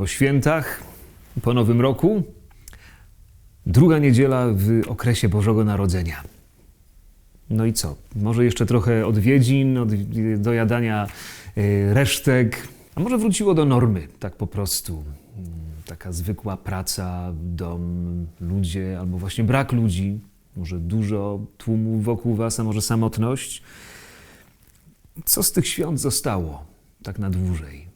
po świętach, po Nowym Roku, druga niedziela w okresie Bożego Narodzenia. No i co? Może jeszcze trochę odwiedzin, od dojadania y, resztek, a może wróciło do normy, tak po prostu. Mm, Taka zwykła praca, dom, ludzie, albo właśnie brak ludzi, może dużo tłumu wokół was, a może samotność. Co z tych świąt zostało tak na dłużej?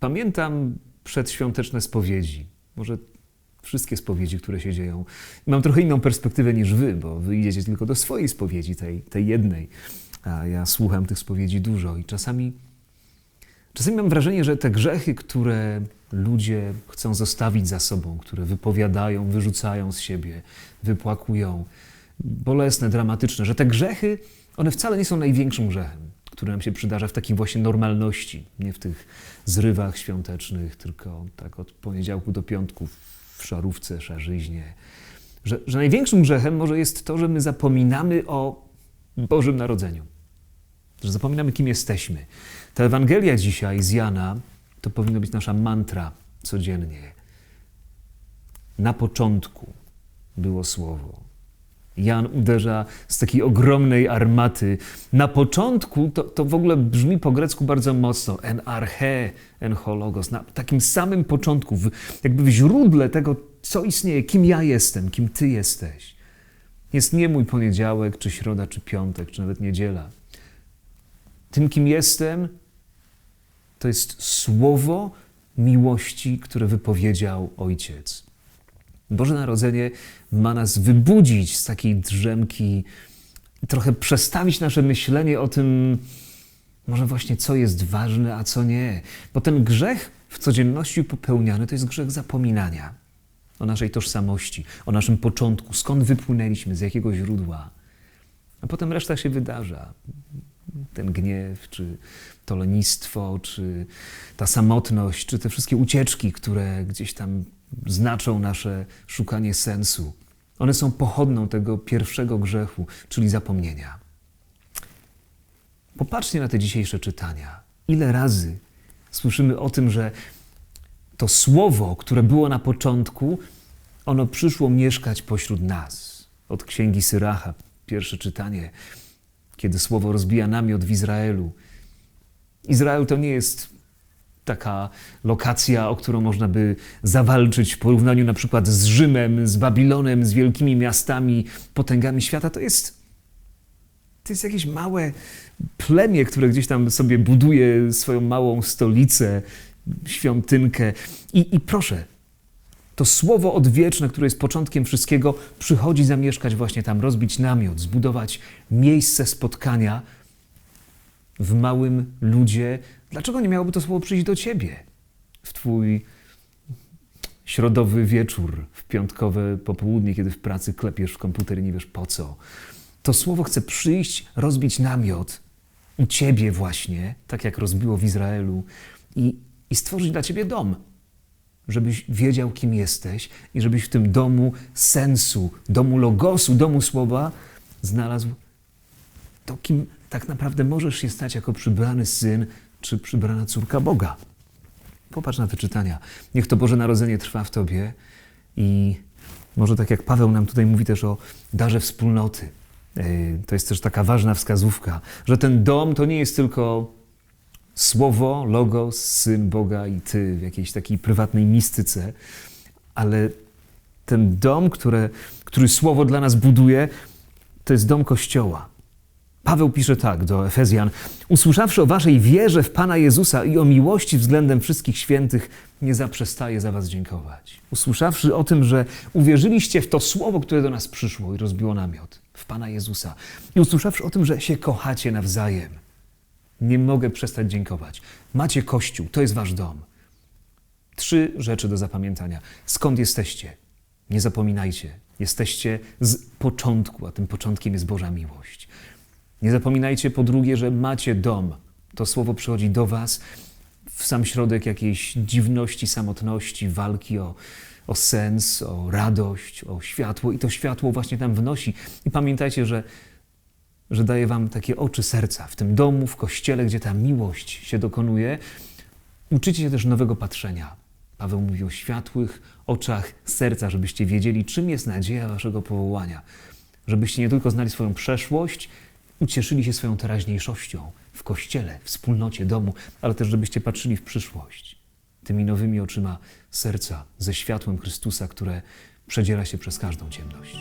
Pamiętam przedświąteczne spowiedzi. Może wszystkie spowiedzi, które się dzieją. Mam trochę inną perspektywę niż wy, bo wy idziecie tylko do swojej spowiedzi, tej, tej jednej. A ja słucham tych spowiedzi dużo i czasami, czasami mam wrażenie, że te grzechy, które ludzie chcą zostawić za sobą, które wypowiadają, wyrzucają z siebie, wypłakują, bolesne, dramatyczne, że te grzechy, one wcale nie są największym grzechem, który nam się przydarza w takiej właśnie normalności, nie w tych zrywach świątecznych, tylko tak od poniedziałku do piątku w szarówce, szarzyźnie. Że, że największym grzechem może jest to, że my zapominamy o Bożym Narodzeniu. Że zapominamy, kim jesteśmy. Ta Ewangelia dzisiaj z Jana to powinno być nasza mantra codziennie. Na początku było Słowo. Jan uderza z takiej ogromnej armaty. Na początku to, to w ogóle brzmi po grecku bardzo mocno. En arche, en hologos. Na takim samym początku, w, jakby w źródle tego, co istnieje, kim ja jestem, kim ty jesteś. Jest nie mój poniedziałek, czy środa, czy piątek, czy nawet niedziela. Tym, kim jestem, to jest słowo miłości, które wypowiedział Ojciec. Boże Narodzenie ma nas wybudzić z takiej drzemki, trochę przestawić nasze myślenie o tym, może właśnie co jest ważne, a co nie. Bo ten grzech w codzienności popełniany to jest grzech zapominania o naszej tożsamości, o naszym początku, skąd wypłynęliśmy, z jakiego źródła. A potem reszta się wydarza. Ten gniew, czy to lenistwo, czy ta samotność, czy te wszystkie ucieczki, które gdzieś tam znaczą nasze szukanie sensu. One są pochodną tego pierwszego grzechu, czyli zapomnienia. Popatrzcie na te dzisiejsze czytania. Ile razy słyszymy o tym, że to słowo, które było na początku, ono przyszło mieszkać pośród nas. Od księgi Syracha, pierwsze czytanie, kiedy słowo rozbija namiot w Izraelu. Izrael to nie jest taka lokacja, o którą można by zawalczyć w porównaniu na przykład z Rzymem, z Babilonem, z wielkimi miastami, potęgami świata. To jest, to jest jakieś małe plemię, które gdzieś tam sobie buduje swoją małą stolicę, świątynkę. I, i proszę, to słowo odwieczne, które jest początkiem wszystkiego, przychodzi zamieszkać właśnie tam, rozbić namiot, zbudować miejsce spotkania w małym ludzie. Dlaczego nie miałoby to słowo przyjść do ciebie w twój środowy wieczór, w piątkowe popołudnie, kiedy w pracy klepiesz w komputer i nie wiesz po co? To słowo chce przyjść, rozbić namiot u ciebie właśnie, tak jak rozbiło w Izraelu, i, i stworzyć dla ciebie dom żebyś wiedział, kim jesteś i żebyś w tym domu sensu, domu logosu, domu słowa znalazł to, kim tak naprawdę możesz się stać jako przybrany syn czy przybrana córka Boga. Popatrz na te czytania. Niech to Boże Narodzenie trwa w tobie i może tak jak Paweł nam tutaj mówi też o darze wspólnoty. To jest też taka ważna wskazówka, że ten dom to nie jest tylko słowo, logos, syn Boga i ty w jakiejś takiej prywatnej mistyce, ale ten dom, które, który słowo dla nas buduje, to jest dom Kościoła. Paweł pisze tak do Efezjan: Usłyszawszy o waszej wierze w Pana Jezusa i o miłości względem wszystkich świętych, nie zaprzestaje za was dziękować. Usłyszawszy o tym, że uwierzyliście w to słowo, które do nas przyszło i rozbiło namiot, w Pana Jezusa, i usłyszawszy o tym, że się kochacie nawzajem, nie mogę przestać dziękować. Macie Kościół, to jest wasz dom. Trzy rzeczy do zapamiętania. Skąd jesteście? Nie zapominajcie. Jesteście z początku, a tym początkiem jest Boża miłość. Nie zapominajcie po drugie, że macie dom. To słowo przychodzi do was w sam środek jakiejś dziwności, samotności, walki o, o sens, o radość, o światło i to światło właśnie tam wnosi. I pamiętajcie, że że daje wam takie oczy serca w tym domu, w kościele, gdzie ta miłość się dokonuje, Uczycie się też nowego patrzenia. Paweł mówi o światłych oczach serca, żebyście wiedzieli, czym jest nadzieja waszego powołania. Żebyście nie tylko znali swoją przeszłość, ucieszyli się swoją teraźniejszością w kościele, wspólnocie domu, ale też żebyście patrzyli w przyszłość. Tymi nowymi oczyma serca, ze światłem Chrystusa, które przedziera się przez każdą ciemność.